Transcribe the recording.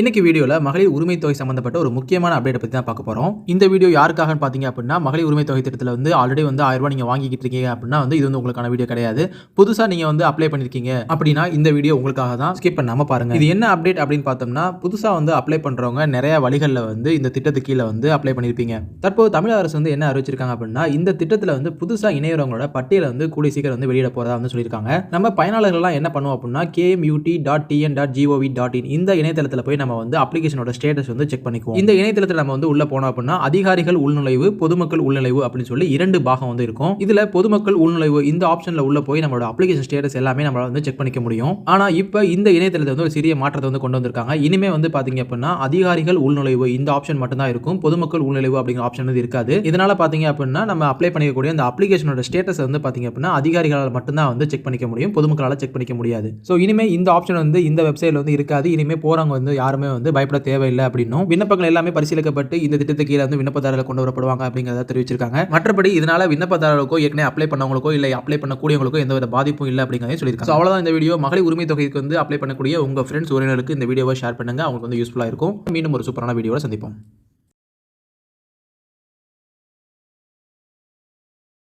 இன்னைக்கு வீடியோவில் மகளிர் உரிமை தொகை சம்பந்தப்பட்ட ஒரு முக்கியமான அப்டேட் பற்றி தான் பார்க்க போகிறோம் இந்த வீடியோ யாருக்காகன்னு பார்த்தீங்க அப்படின்னா மகளிர் உரிமை தொகை திட்டத்தில் வந்து ஆல்ரெடி வந்து ஆயிரம் ரூபாய் நீங்கள் வாங்கிக்கிட்டு இருக்கீங்க அப்படின்னா வந்து இது வந்து உங்களுக்கான வீடியோ கிடையாது. புதுசாக நீங்கள் வந்து அப்ளை பண்ணியிருக்கீங்க அப்படின்னா இந்த வீடியோ உங்களுக்காக தான் ஸ்கிப் பண்ணாமல் பாருங்க. இது என்ன அப்டேட் அப்படின்னு பார்த்தோம்னா புதுசாக வந்து அப்ளை பண்ணுறவங்க நிறைய வழிகளில் வந்து இந்த திட்டத்துக்கு கீழே வந்து அப்ளை பண்ணியிருப்பீங்க தற்போது தமிழக அரசு வந்து என்ன அறிவிச்சிருக்காங்க அப்படின்னா இந்த திட்டத்தில் வந்து புதுசாக இணையவங்களோட பட்டியலை வந்து கூடிய சீக்கிரம் வந்து வெளியிட போகிறதா வந்து சொல்லியிருக்காங்க. நம்ம பயனாளர்கள்லாம் என்ன பண்ணுவோம் அப்படின்னா K M U T dot T N dot G O V dot in இந்த இணையதளத்தில் போய் நம்ம வந்து அப்ளிகேஷனோட ஸ்டேட்டஸ் வந்து செக் பண்ணிக்குவோம். இந்த இணையதளத்தில் நம்ம வந்து உள்ள போனோம் அப்படின்னா அதிகாரிகள் உள்நுழைவு பொதுமக்கள் உள்நுழைவு அப்படின்னு சொல்லி இரண்டு பாகம் வந்து இருக்கும். இதுல பொதுமக்கள் உள்நுழைவு இந்த ஆப்ஷன்ல உள்ள போய் நம்மளோட அப்ளிகேஷன் ஸ்டேட்டஸ் எல்லாமே நம்மளால வந்து செக் பண்ணிக்க முடியும். ஆனா இப்போ இந்த இணையதளத்தை வந்து ஒரு சிறிய மாற்றத்தை வந்து கொண்டு வந்திருக்காங்க. இனிமே வந்து பாத்தீங்க அப்படின்னா அதிகாரிகள் உள்நுழைவு இந்த ஆப்ஷன் மட்டும் தான் இருக்கும். பொதுமக்கள் உள்நுழைவு அப்படிங்கிற ஆப்ஷன் வந்து இருக்காது. இதனால பாத்தீங்க அப்படின்னா நம்ம அப்ளை பண்ணிக்கக்கூடிய அந்த அப்ளிகேஷனோட ஸ்டேட்டஸ் வந்து பாத்தீங்க அப்படின்னா அதிகாரிகளால் மட்டும்தான் வந்து செக் பண்ணிக்க முடியும். பொதுமக்களால் செக் பண்ணிக்க முடியாது. ஸோ இனிமே இந்த ஆப்ஷன் வந்து இந்த வெப்சைட்ல வந்து இருக்காது. இனிமே போறவங்க வந்து யார் வந்து பயப்பட தேவையில்லை அப்படின்னும் விண்ணப்பங்கள் எல்லாமே பரிசீலிக்கப்பட்டு இந்த திட்டத்துக்கு கீழே வந்து விண்ணப்பதாரர்கள் கொண்டு வரப்படுவாங்க அப்படிங்கிறத தெரிவிச்சிருக்காங்க. மற்றபடி இதனால விண்ணப்பதாரர்களுக்கோ ஏற்கனவே அப்ளை பண்ணவங்களுக்கோ இல்லை அப்ளை பண்ணக்கூடியவங்களுக்கோ எந்த வித பாதிப்பும் இல்லை அப்படிங்கிறதையும் சொல்லியிருக்காங்க. ஸோ அவ்வளோதான் இந்த வீடியோ மகளிர் உரிமை தொகைக்கு வந்து அப்ளை பண்ணக்கூடிய உங்க ஃப்ரெண்ட்ஸ் உறவினருக்கு இந்த வீடியோவை ஷேர் பண்ணுங்க. அவங்களுக்கு வந்து யூஸ்ஃபுல்லாக இருக்கும். மீண்டும் ஒரு சூப்பரான வீடியோவை சந்திப்போம்.